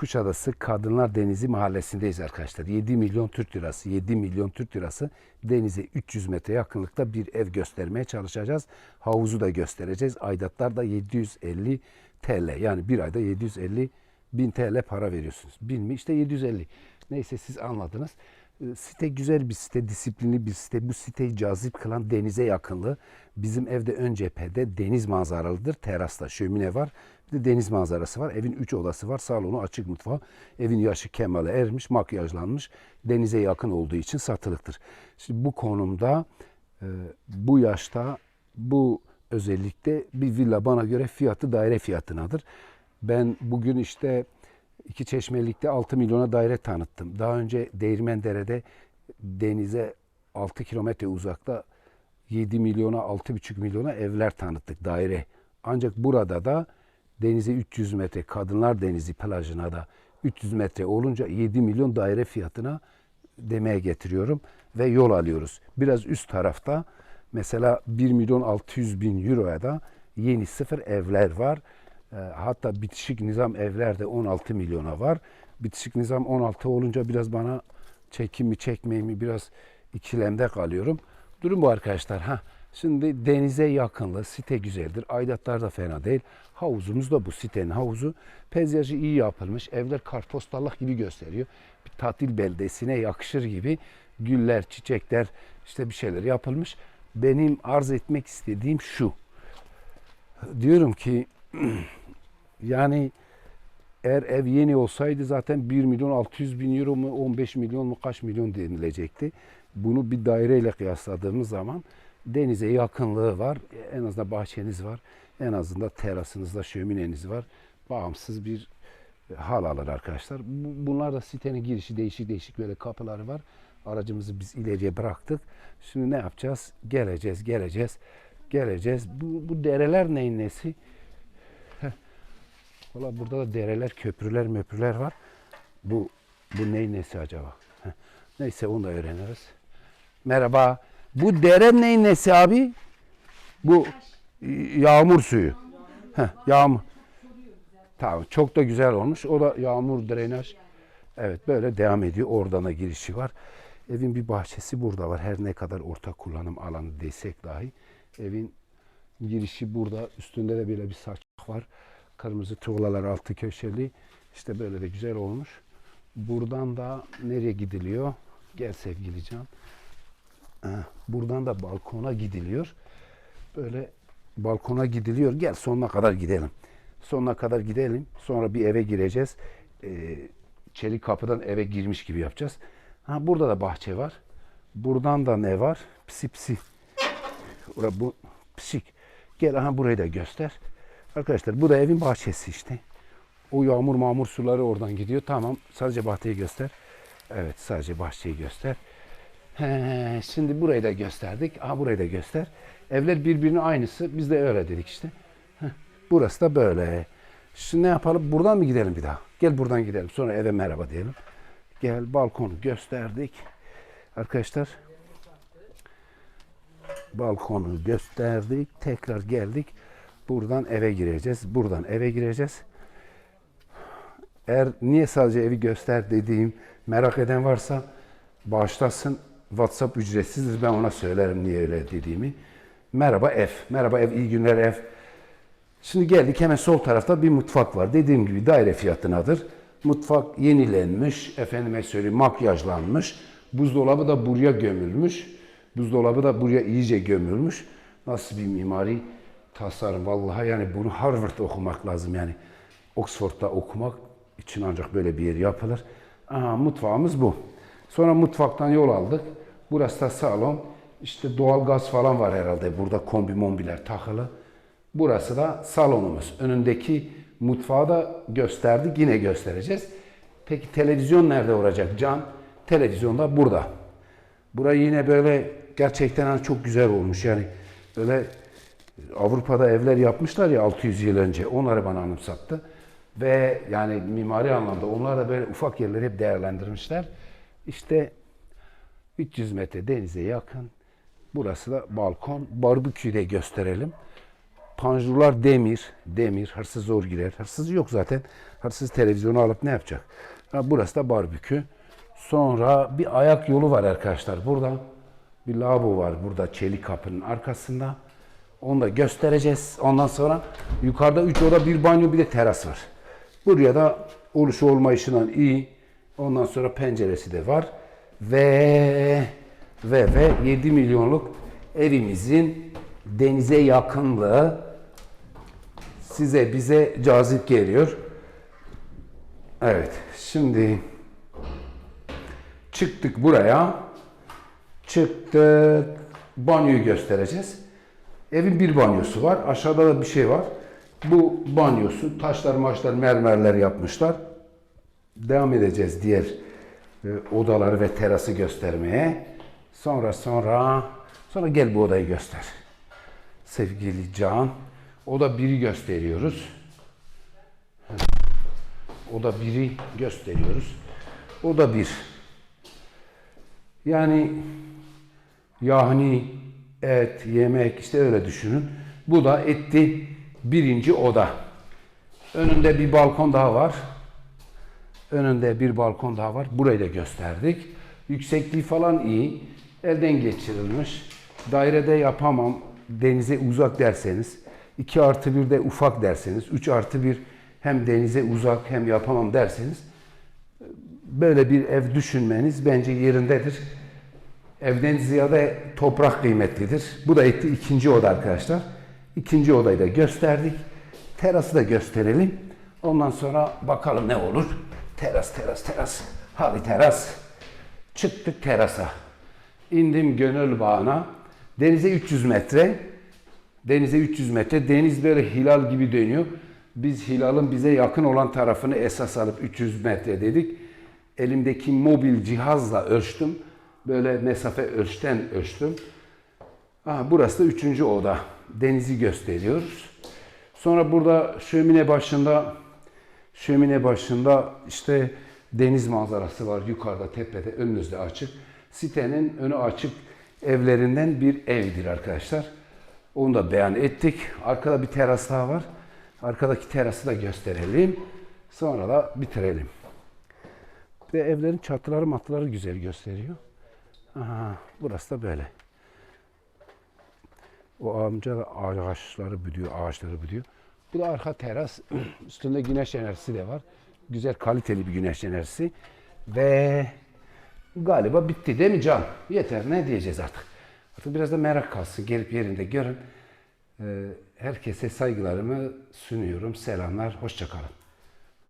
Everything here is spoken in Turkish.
Kuşadası Kadınlar Denizi Mahallesi'ndeyiz arkadaşlar. 7 milyon Türk lirası, 7 milyon Türk lirası denize 300 metre yakınlıkta bir ev göstermeye çalışacağız. Havuzu da göstereceğiz. Aidatlar da 750 TL. Yani bir ayda 750 bin TL para veriyorsunuz. Bin mi? İşte 750. Neyse siz anladınız. Ee, Site güzel bir site, disiplinli bir site. Bu siteyi cazip kılan denize yakınlığı. Bizim evde ön cephede deniz manzaralıdır. Terasta şömine var. Bir de deniz manzarası var. Evin üç odası var. Salonu açık mutfağı. Evin yaşı kemale ermiş, makyajlanmış. Denize yakın olduğu için satılıktır. Şimdi bu konumda e, bu yaşta bu özellikle bir villa bana göre fiyatı daire fiyatınadır. Ben bugün işte iki çeşmelikte 6 milyona daire tanıttım. Daha önce Değirmendere'de denize 6 kilometre uzakta 7 milyona 6,5 milyona evler tanıttık daire. Ancak burada da denize 300 metre Kadınlar Denizi plajına da 300 metre olunca 7 milyon daire fiyatına demeye getiriyorum ve yol alıyoruz. Biraz üst tarafta mesela 1 milyon 600 bin euroya da yeni sıfır evler var. Ee, Hatta bitişik nizam evlerde 16 milyona var. Bitişik nizam 16 olunca biraz bana çekim mi çekmeyeyim mi biraz ikilemde kalıyorum. Durum bu arkadaşlar. Ha, şimdi denize yakınlığı, site güzeldir. Aidatlar da fena değil. Havuzumuz da bu sitenin havuzu. Peyzajı iyi yapılmış. Evler kartpostallık gibi gösteriyor. Bir tatil beldesine yakışır gibi güller, çiçekler, işte bir şeyler yapılmış. Benim arz etmek istediğim şu. Diyorum ki yani eğer ev yeni olsaydı zaten 1 milyon 600 bin euro mu 15 milyon mu kaç milyon denilecekti. Bunu bir daireyle kıyasladığımız zaman denize yakınlığı var. En azından bahçeniz var. En azından terasınızda şömineniz var. Bağımsız bir hal alır arkadaşlar. Bu- Bunlar da sitenin girişi değişik değişik böyle kapıları var. Aracımızı biz ileriye bıraktık. Şimdi ne yapacağız? Geleceğiz, geleceğiz, geleceğiz. Bu, bu dereler neyin nesi? Valla burada da dereler, köprüler, möprüler var. Bu bu neyin nesi acaba? Neyse onu da öğreniriz. Merhaba. Bu dere neyin nesi abi? Bu yağmur suyu. Heh, yağmur. Tamam çok da güzel olmuş. O da yağmur drenaj. Evet böyle devam ediyor. Oradan da girişi var. Evin bir bahçesi burada var. Her ne kadar ortak kullanım alanı desek dahi. Evin girişi burada. Üstünde de böyle bir saç var. Kırmızı tuğlalar altı köşeli. İşte böyle de güzel olmuş. Buradan da nereye gidiliyor? Gel sevgili can. Buradan da balkona gidiliyor. Böyle balkona gidiliyor. Gel sonuna kadar gidelim. Sonuna kadar gidelim. Sonra bir eve gireceğiz. Ee, çelik kapıdan eve girmiş gibi yapacağız. Ha, burada da bahçe var. Buradan da ne var? Pisi. Ora bu psik. Gel aha burayı da göster. Arkadaşlar bu da evin bahçesi işte. O yağmur mağmur suları oradan gidiyor. Tamam sadece bahçeyi göster. Evet sadece bahçeyi göster. He, şimdi burayı da gösterdik. Aha burayı da göster. Evler birbirinin aynısı. Biz de öyle dedik işte. Heh, burası da böyle. Şimdi ne yapalım? Buradan mı gidelim bir daha? Gel buradan gidelim. Sonra eve merhaba diyelim. Gel balkonu gösterdik. Arkadaşlar balkonu gösterdik. Tekrar geldik. Buradan eve gireceğiz. Buradan eve gireceğiz. Eğer niye sadece evi göster dediğim merak eden varsa bağışlasın. WhatsApp ücretsizdir. Ben ona söylerim niye öyle dediğimi. Merhaba ev. Merhaba ev. iyi günler ev. Şimdi geldik hemen sol tarafta bir mutfak var. Dediğim gibi daire fiyatınadır. Mutfak yenilenmiş, efendime söyleyeyim makyajlanmış. Buzdolabı da buraya gömülmüş. Buzdolabı da buraya iyice gömülmüş. Nasıl bir mimari tasarım vallahi yani bunu Harvard'da okumak lazım yani. Oxford'da okumak için ancak böyle bir yer yapılır. Aha, mutfağımız bu. Sonra mutfaktan yol aldık. Burası da salon. İşte doğal gaz falan var herhalde. Burada kombi mombiler takılı. Burası da salonumuz. Önündeki mutfağı da gösterdik. Yine göstereceğiz. Peki televizyon nerede olacak Can? Televizyon da burada. Burayı yine böyle gerçekten hani çok güzel olmuş. Yani böyle Avrupa'da evler yapmışlar ya 600 yıl önce. Onları bana anımsattı. Ve yani mimari anlamda onlar da böyle ufak yerleri hep değerlendirmişler. İşte 300 metre denize yakın. Burası da balkon. Barbeküyü de gösterelim. Panjurlar demir. Demir. Hırsız zor girer. Hırsız yok zaten. Hırsız televizyonu alıp ne yapacak? Burası da barbekü. Sonra bir ayak yolu var arkadaşlar. Burada bir lavabo var. Burada çelik kapının arkasında. Onu da göstereceğiz. Ondan sonra yukarıda 3 oda, bir banyo, bir de teras var. Buraya da oluşu olmayışından iyi. Ondan sonra penceresi de var. Ve ve ve 7 milyonluk evimizin denize yakınlığı size bize cazip geliyor. Evet. Şimdi çıktık buraya. Çıktık. Banyoyu göstereceğiz. Evin bir banyosu var. Aşağıda da bir şey var. Bu banyosu. Taşlar maçlar mermerler yapmışlar. Devam edeceğiz diğer e, odaları ve terası göstermeye. Sonra sonra sonra gel bu odayı göster. Sevgili Can. Oda biri gösteriyoruz. Oda biri gösteriyoruz. Oda bir. Yani yahni, et, yemek işte öyle düşünün. Bu da etti birinci oda. Önünde bir balkon daha var. Önünde bir balkon daha var. Burayı da gösterdik. Yüksekliği falan iyi. Elden geçirilmiş. Dairede yapamam. Denize uzak derseniz. 2 artı 1 de ufak derseniz. 3 artı 1 hem denize uzak hem yapamam derseniz. Böyle bir ev düşünmeniz bence yerindedir. Evden ziyade toprak kıymetlidir. Bu da etti ikinci oda arkadaşlar. İkinci odayı da gösterdik. Terası da gösterelim. Ondan sonra bakalım ne olur. Teras, teras, teras. Hadi teras. Çıktık terasa. İndim gönül bağına. Denize 300 metre. Denize 300 metre. Deniz böyle hilal gibi dönüyor. Biz hilalın bize yakın olan tarafını esas alıp 300 metre dedik. Elimdeki mobil cihazla ölçtüm. Böyle mesafe ölçten ölçtüm. Aha, burası da üçüncü oda. Denizi gösteriyoruz. Sonra burada şömine başında şömine başında işte deniz manzarası var yukarıda tepede önünüzde açık. Sitenin önü açık evlerinden bir evdir arkadaşlar. Onu da beyan ettik. Arkada bir teras daha var. Arkadaki terası da gösterelim. Sonra da bitirelim. Ve evlerin çatıları matları güzel gösteriyor. Aha, burası da böyle. O amca da ağaçları büdüyor, ağaçları büdüyor. Bu da arka teras. Üstünde güneş enerjisi de var. Güzel kaliteli bir güneş enerjisi. Ve galiba bitti değil mi Can? Yeter ne diyeceğiz artık. Artık biraz da merak kalsın. Gelip yerinde görün. Ee, Herkese saygılarımı sunuyorum. Selamlar. Hoşçakalın.